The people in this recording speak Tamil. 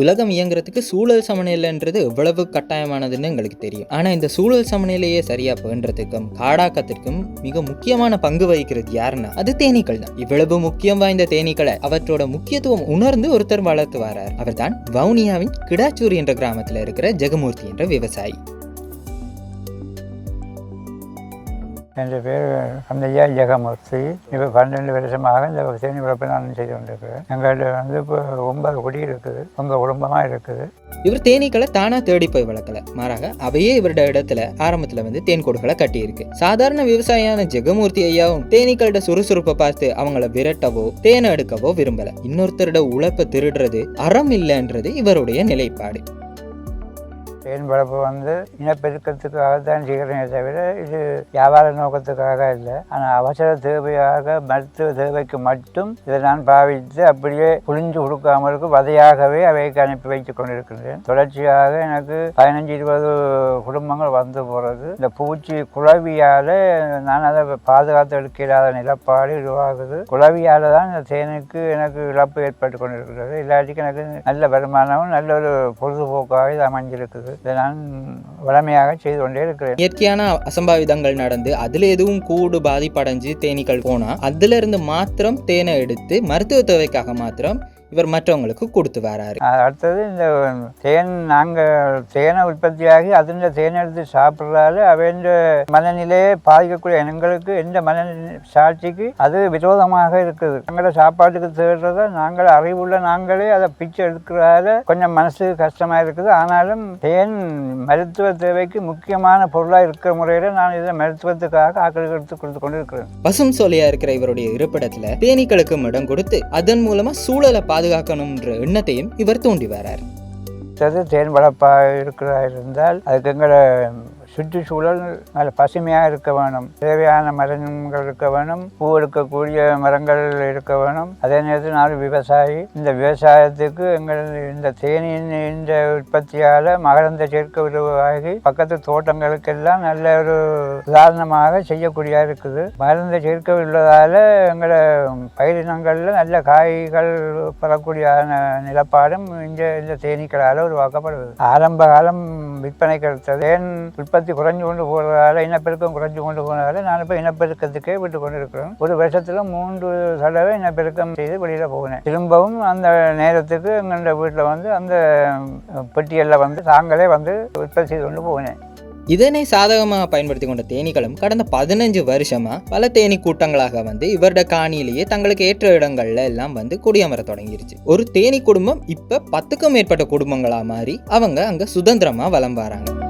உலகம் இயங்குறதுக்கு சூழல் சமநிலைன்றது எவ்வளவு கட்டாயமானதுன்னு எங்களுக்கு தெரியும். ஆனால் இந்த சூழல் சமநிலையே சரியாக பேன்றதுக்கும் காடாக்கத்திற்கும் மிக முக்கியமான பங்கு வகிக்கிறது யாருன்னா அது தேனீக்கள் தான். இவ்வளவு முக்கியம் வாய்ந்த தேனீக்களை அவற்றோட முக்கியத்துவம் உணர்ந்து ஒருத்தர் வளர்த்து வரார். அவர்தான் வவுனியாவின் கிடாச்சூர் என்ற கிராமத்தில் இருக்கிற ஜெகமூர்த்தி என்ற விவசாயி. என்ற பேர் கந்தையா ஜெகமூர்த்தி. இப்போ பன்னெண்டு வருஷமாக இந்த தேனி வளர்ப்பு நான் செய்து கொண்டிருக்கிறேன். எங்கள்கிட்ட வந்து இப்போ ஒன்பது குடி இருக்குது. உங்கள் குடும்பமாக இருக்குது. இவர் தேனீக்களை தானாக தேடி போய் வளர்க்கல. மாறாக அவையே இவரோட இடத்துல ஆரம்பத்தில் வந்து தேன் கொடுக்களை கட்டியிருக்கு. சாதாரண விவசாயியான ஜெகமூர்த்தி ஐயாவும் தேனீக்களோட சுறுசுறுப்பை பார்த்து அவங்கள விரட்டவோ தேனை எடுக்கவோ விரும்பல. இன்னொருத்தரோட உழைப்பை திருடுறது அறம் இல்லைன்றது இவருடைய நிலைப்பாடு. தேன் வளர்ப்பு வந்து இனப்பெருக்கத்துக்காக தான் செய்கிறேனே தவிர இது வியாபார நோக்கத்துக்காக இல்லை. ஆனால் அவசர தேவையாக மருத்துவ தேவைக்கு மட்டும் இதை நான் பாவித்து அப்படியே புளிஞ்சு கொடுக்காமலுக்கு வதையாகவே அவைக்கு அனுப்பி வைத்துக் கொண்டிருக்கின்றேன். தொடர்ச்சியாக எனக்கு பதினஞ்சு இருபது குடும்பங்கள் வந்து போகிறது இந்த பூச்சி குழவியால் நான் அதை பாதுகாத்து எடுக்க இல்லாத நிலப்பாடு உருவாகுது. குழவியால் தான் இந்த தேனுக்கு எனக்கு இழப்பு ஏற்பட்டு கொண்டிருக்கிறது. இல்லாட்டிக்கு எனக்கு நல்ல வருமானமும் நல்ல ஒரு பொழுதுபோக்காக இது அமைஞ்சிருக்குது. இதை நான் வளமையாக செய்து கொண்டே இருக்கிறேன். இயற்கையான அசம்பாவிதங்கள் நடந்து அதுல எதுவும் கூடு பாதிப்படைஞ்சு தேனீக்கள் போனா அதுல இருந்து மாத்திரம் தேனை எடுத்து மருத்துவ தேவைக்காக மாத்திரம் இவர் மற்றவங்களுக்கு கொடுத்து வராரு. அடுத்தது இந்த தேன் நாங்கள் தேனை உற்பத்தியாகி அதில் தேனை எடுத்து சாப்பிட்றால அவன் மனநிலையை பாதிக்கக்கூடிய எங்களுக்கு எந்த மன சாட்சிக்கு அது விரோதமாக இருக்குது. எங்களை சாப்பாட்டுக்கு தேடுறத நாங்கள் அறிவுள்ள நாங்களே அதை பிச்சை எடுக்கிறதால கொஞ்சம் மனசு கஷ்டமாக இருக்குது. ஆனாலும் தேன் மருத்துவ தேவைக்கு முக்கியமான பொருளாக இருக்கிற முறையில் நான் இதை மருத்துவத்துக்காக ஆக்களுக்கு எடுத்து கொடுத்து கொண்டு இருக்கிறேன் பசும் சோலையா இருக்கிற இவருடைய இருப்பிடத்துல தேனீக்களுக்கும் இடம் கொடுத்து அதன் மூலமா சூழலை பாதுகாக்கணும்ன்ற எண்ணத்தையும் இவர் தூண்டி வரார். தேன் வளர்ப்பாக இருக்கிறதா இருந்தால் அதுக்கு எங்களை சுற்றுச்சூழல் நல்ல பசுமையாக இருக்க வேணும். தேவையான மரங்கள் இருக்க வேணும். பூ எடுக்கக்கூடிய மரங்கள் இருக்க வேணும். அதே நேரத்தில் நான் விவசாயி. இந்த விவசாயத்துக்கு எங்கள் இந்த தேனியின் இந்த உற்பத்தியால் மகரந்த சேர்க்க உருவாகி பக்கத்து தோட்டங்களுக்கெல்லாம் நல்ல ஒரு உதாரணமாக செய்யக்கூடியதாக இருக்குது. மகரந்த சேர்க்க உள்ளதால் எங்களை பயிரினங்களில் நல்ல காய்கள் பெறக்கூடியதான நிலப்பாடும் இந்த இந்த தேனீக்களால் உருவாக்கப்படுது ஆரம்ப காலம் விற்பனை எடுத்தது தேன் உற்பத்தி குறைஞ்சு கொண்டு போகிறதால இனப்பெருக்கம் குறைஞ்சு கொண்டு போனதால நான் இப்போ இனப்பெருக்கத்துக்கே விட்டு கொண்டு இருக்கிறேன் ஒரு வருஷத்தில் மூன்று தடவை இனப்பெருக்கம் செய்து வெளியில் போனேன். திரும்பவும் அந்த நேரத்துக்கு எங்கள் வீட்டில் வந்து அந்த பெட்டியலில் வந்து தாங்களே வந்து உற்பத்தி செய்து கொண்டு போனேன். இதனை சாதகமாக பயன்படுத்தி கொண்ட தேனீக்களும் கடந்த பதினஞ்சு வருஷமா பல தேனீ கூட்டங்களாக வந்து இவரோட காணியிலேயே தங்களுக்கு ஏற்ற இடங்கள்ல எல்லாம் வந்து குடியமர தொடங்கிருச்சு. ஒரு தேனி குடும்பம் இப்ப பத்துக்கும் மேற்பட்ட குடும்பங்களா மாறி அவங்க அங்க சுதந்திரமா வலம் வராங்க.